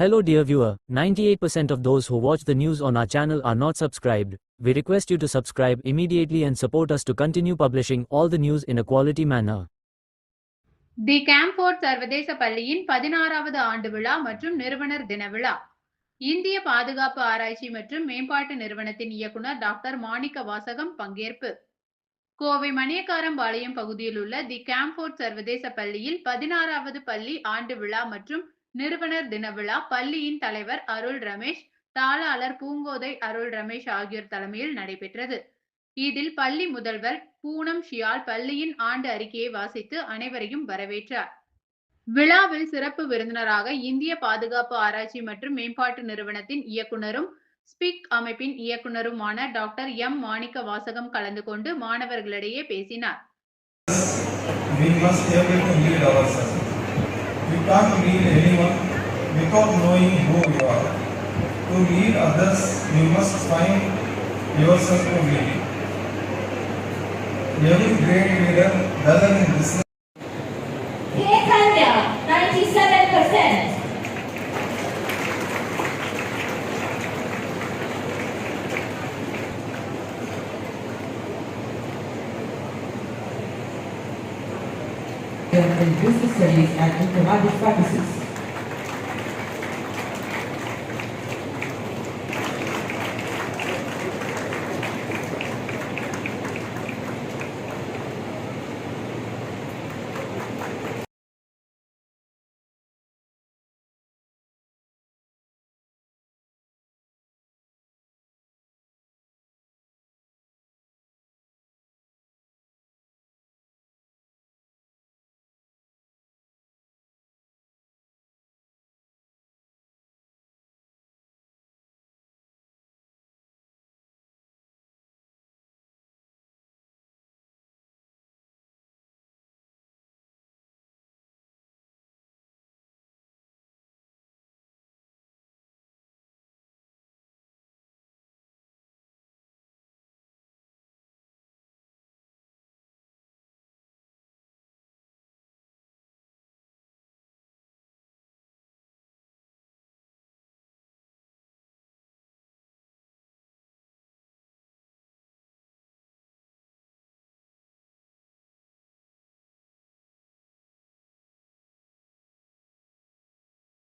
Hello dear viewer, 98% of those who watch the news on our channel are not subscribed. We request you to subscribe immediately and support us to continue publishing all the news in a quality manner. தி கேம்போர்ட் சர்வதேச பள்ளியின் பதினாறாவது ஆண்டு விழா மற்றும் நிறுவனர் தின விழா இந்திய பாதுகாப்பு ஆராய்ச்சி மற்றும் மேம்பாட்டு நிறுவனத்தின் இயக்குனர் டாக்டர் மாணிக்க வாசகம் பங்கேற்பு கோவை மணியக்காரம்பாளையம் பகுதியில் உள்ள தி கேம்போர்ட் சர்வதேச பள்ளியில் பதினாறாவது பள்ளி ஆண்டு விழா மற்றும் நிறுவனர் தின விழா பள்ளியின் தலைவர் அருள் ரமேஷ் தாளாளர் பூங்கோதை அருள் ரமேஷ் ஆகியோர் தலைமையில் நடைபெற்றது. இதில் பள்ளி முதல்வர் பூனம் ஷியால் பள்ளியின் ஆண்டு அறிக்கையை வாசித்து அனைவரையும் வரவேற்றார். விழாவில் சிறப்பு விருந்தினராக இந்திய பாதுகாப்பு ஆராய்ச்சி மற்றும் மேம்பாட்டு நிறுவனத்தின் இயக்குனரும் ஸ்பிக் அமைப்பின் இயக்குனருமான டாக்டர் எம். மாணிக்க வாசகம் கலந்து கொண்டு மாணவர்களிடையே பேசினார். You can't read anyone without knowing who you are. To read others, you must find yourself to read. Every great leader, doesn't in business them business studies and economic practices.